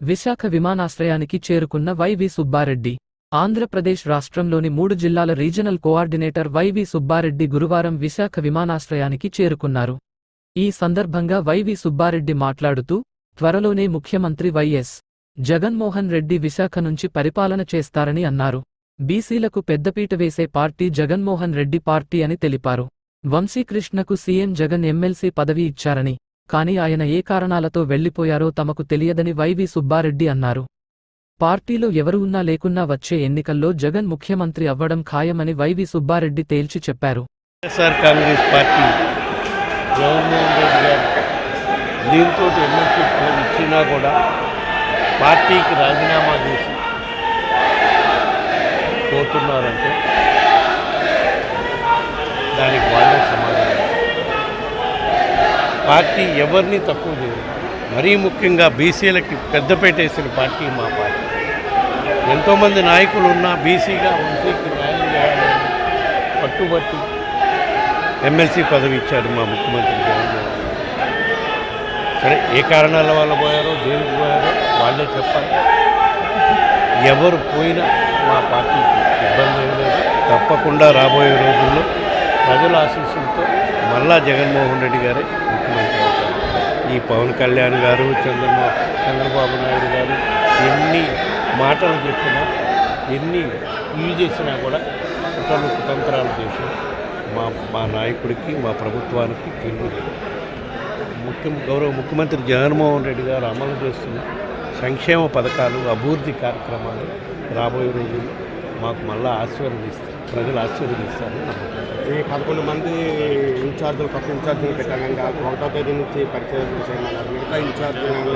విశాఖ విమానాశ్రయానికి చేరుకున్న వైవి సుబ్బారెడ్డి. ఆంధ్రప్రదేశ్ రాష్ట్రంలోని మూడు జిల్లాల రీజనల్ కోఆర్డినేటర్ వైవి సుబ్బారెడ్డి గురువారం విశాఖ విమానాశ్రయానికి చేరుకున్నారు. ఈ సందర్భంగా వైవి సుబ్బారెడ్డి మాట్లాడుతూ త్వరలోనే ముఖ్యమంత్రి వైఎస్ జగన్మోహన్ రెడ్డి విశాఖ నుంచి పరిపాలన చేస్తారని అన్నారు. బీసీలకు పెద్దపీట వేసే పార్టీ జగన్మోహన్ రెడ్డి పార్టీ అని తెలిపారు. వంశీకృష్ణకు సీఎం జగన్ ఎమ్మెల్సీ పదవి ఇచ్చారని కాని ఆయన ఏ కారణాలతో వెళ్ళిపోయారో తమకు తెలియదని వైవి సుబ్బారెడ్డి అన్నారు. పార్టీలో ఎవరు ఉన్నా లేకున్నా వచ్చే ఎన్నికల్లో జగన్ ముఖ్యమంత్రి అవ్వడం ఖాయమని వైవి సుబ్బారెడ్డి తేల్చి చెప్పారు. Y S R Congress party Jaganmohan Reddy garu దీంతో ఎమ్మెల్సీ ఇచ్చినా కూడా పార్టీకి రాజీనామా చేసి పోతున్నారంటే దానికి వాళ్ళే సమాధానం. పార్టీ ఎవరిని తక్కువ చేయదు. మరీ ముఖ్యంగా బీసీలకి పెద్దపేట వేసిన పార్టీ మా పార్టీ. ఎంతోమంది నాయకులు ఉన్నా బీసీగా వంశీకి న్యాయం చేయాలని పట్టుబట్టి ఎమ్మెల్సీ పదవి ఇచ్చారు మా ముఖ్యమంత్రి జగన్ సరే ఏ కారణాల వల్ల పోయారో దేనికి పోయారో వాళ్ళే చెప్పాలి. ఎవరు పోయినా మా పార్టీకి ఇబ్బంది ఏం లేదు. తప్పకుండా రాబోయే రోజుల్లో ప్రజల ఆశీస్సులతో మళ్ళా జగన్మోహన్ రెడ్డి గారే ముఖ్యమంత్రి అవుతారు. ఈ పవన్ కళ్యాణ్ గారు చంద్రమో చంద్రబాబు నాయుడు గారు ఎన్ని మాటలు చెప్పినా ఎన్ని ఇవి చేసినా కూడా కుట్రలు కుతంత్రాలు చేసి మా మా నాయకుడికి మా ప్రభుత్వానికి తిరుగులేదు ముఖ్య గౌరవ ముఖ్యమంత్రి జగన్మోహన్ రెడ్డి గారు అమలు చేస్తున్న సంక్షేమ పథకాలు అభివృద్ధి కార్యక్రమాలు రాబోయే రోజుల్లో మాకు మళ్ళా ఆశీర్వదిస్తాయి. ప్రజలు ఆశీర్వదిస్తారని నమ్ముతున్నాను ఈ పదకొండు మంది ఇన్ఛార్జీలు కొత్త ఇన్ఛార్జీలు పెట్టారండి ఒకటో తేదీ నుంచి పరిచయం చేయమన్నారు. మిగతా ఇన్ఛార్జీలు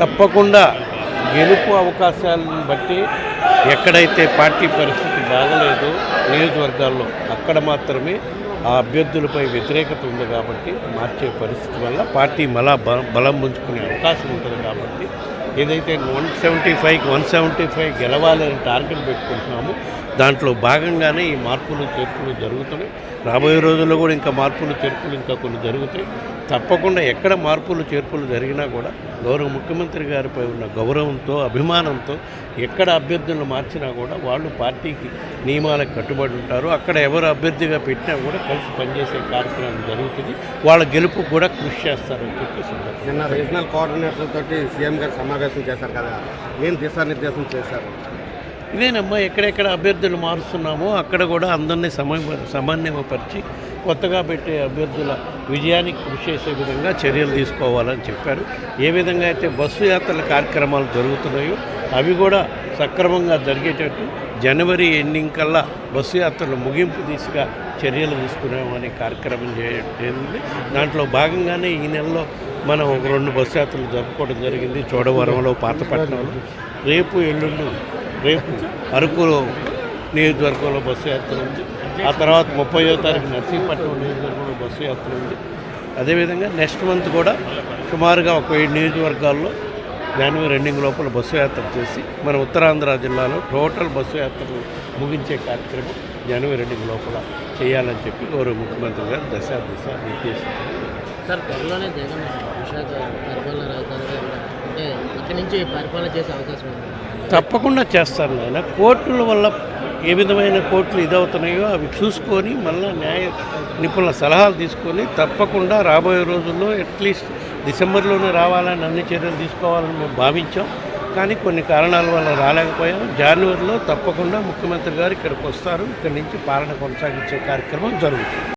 తప్పకుండా గెలుపు అవకాశాలను బట్టి ఎక్కడైతే పార్టీ పరిస్థితి బాగలేదో నియోజకవర్గాల్లో అక్కడ మాత్రమే ఆ అభ్యర్థులపై వ్యతిరేకత ఉంది కాబట్టి మార్చే పరిస్థితి వల్ల పార్టీ మళ్ళా బలం పుంజుకునే అవకాశం ఉంటుంది కాబట్టి ఏదైతే వన్ సెవెంటీ ఫైవ్కి వన్ సెవెంటీ ఫైవ్ గెలవాలని టార్గెట్ పెట్టుకుంటున్నామో దాంట్లో భాగంగానే ఈ మార్పులు చేర్పులు జరుగుతున్నాయి. రాబోయే రోజుల్లో కూడా ఇంకా మార్పులు చేర్పులు ఇంకా కొన్ని జరుగుతాయి. తప్పకుండా ఎక్కడ మార్పులు చేర్పులు జరిగినా కూడా గౌరవ ముఖ్యమంత్రి గారిపై ఉన్న గౌరవంతో అభిమానంతో ఎక్కడ అభ్యర్థులను మార్చినా కూడా వాళ్ళు పార్టీకి నియమాలకు కట్టుబడి ఉంటారు. అక్కడ ఎవరు అభ్యర్థిగా పెట్టినా కూడా కలిసి పనిచేసే కార్యక్రమం జరుగుతుంది. వాళ్ళ గెలుపు కూడా కృషి చేస్తారని చెప్పేసి నిన్న రీజనల్ కోఆర్డినేటర్ తోటి సీఎం గారు సమావేశం చేశారు కదా. ఏం దిశానిర్దేశం చేశారు? ఇదేనమ్మా ఎక్కడెక్కడ అభ్యర్థులు మారుస్తున్నామో అక్కడ కూడా అందరినీ సమ సమన్వయపరిచి కొత్తగా పెట్టే అభ్యర్థుల విజయానికి కృషి చేసే విధంగా చర్యలు తీసుకోవాలని చెప్పారు. ఏ విధంగా అయితే బస్సు యాత్రల కార్యక్రమాలు జరుగుతున్నాయో అవి కూడా సక్రమంగా జరిగేటట్టు జనవరి ఎండింగ్ కల్లా బస్సు యాత్రలు ముగింపు దిశగా చర్యలు తీసుకున్నామనే కార్యక్రమం చేయండి దాంట్లో భాగంగానే ఈ నెలలో మనం ఒక రెండు బస్సు యాత్రలు జరుపుకోవడం జరిగింది. చోడవరంలో పాతపట్నంలో. రేపు ఎల్లుండి రేపు అరకులో నియోజకవర్గంలో బస్సు యాత్ర ఉంది. ఆ తర్వాత ముప్పయో తారీఖు నర్సీపట్నం నియోజకవర్గంలో బస్సు యాత్ర ఉంది. అదేవిధంగా నెక్స్ట్ మంత్ కూడా సుమారుగా ఒక ఏడు నియోజకవర్గాల్లో జనవరి ఎండింగ్ లోపల బస్సు యాత్ర చేసి మన ఉత్తరాంధ్ర జిల్లాలో టోటల్ బస్సు యాత్రలు ముగించే కార్యక్రమం జనవరి ఎండింగ్ లోపల చేయాలని చెప్పి గౌరవ ముఖ్యమంత్రి గారు దశ దిశ నిర్దేశించారు. సార్ త్వరలోనే జగన్ విశాఖ పరిపాలన రాజధానిగా అంటే ఇక్కడి నుంచి పరిపాలన చేసే అవకాశం ఉంది? తప్పకుండా చేస్తారు నాయన. కోర్టుల వల్ల ఏ విధమైన కోర్టులు ఇదవుతున్నాయో అవి చూసుకొని మళ్ళీ న్యాయ నిపుణుల సలహాలు తీసుకొని తప్పకుండా రాబోయే రోజుల్లో అట్లీస్ట్ డిసెంబర్లోనే రావాలని అన్ని చర్యలు తీసుకోవాలని మేము భావించాం. కానీ కొన్ని కారణాల వల్ల రాలేకపోయాం. జనవరిలో తప్పకుండా ముఖ్యమంత్రి గారు ఇక్కడికి వస్తారు. ఇక్కడి నుంచి పాలన కొనసాగించే కార్యక్రమం జరుగుతుంది.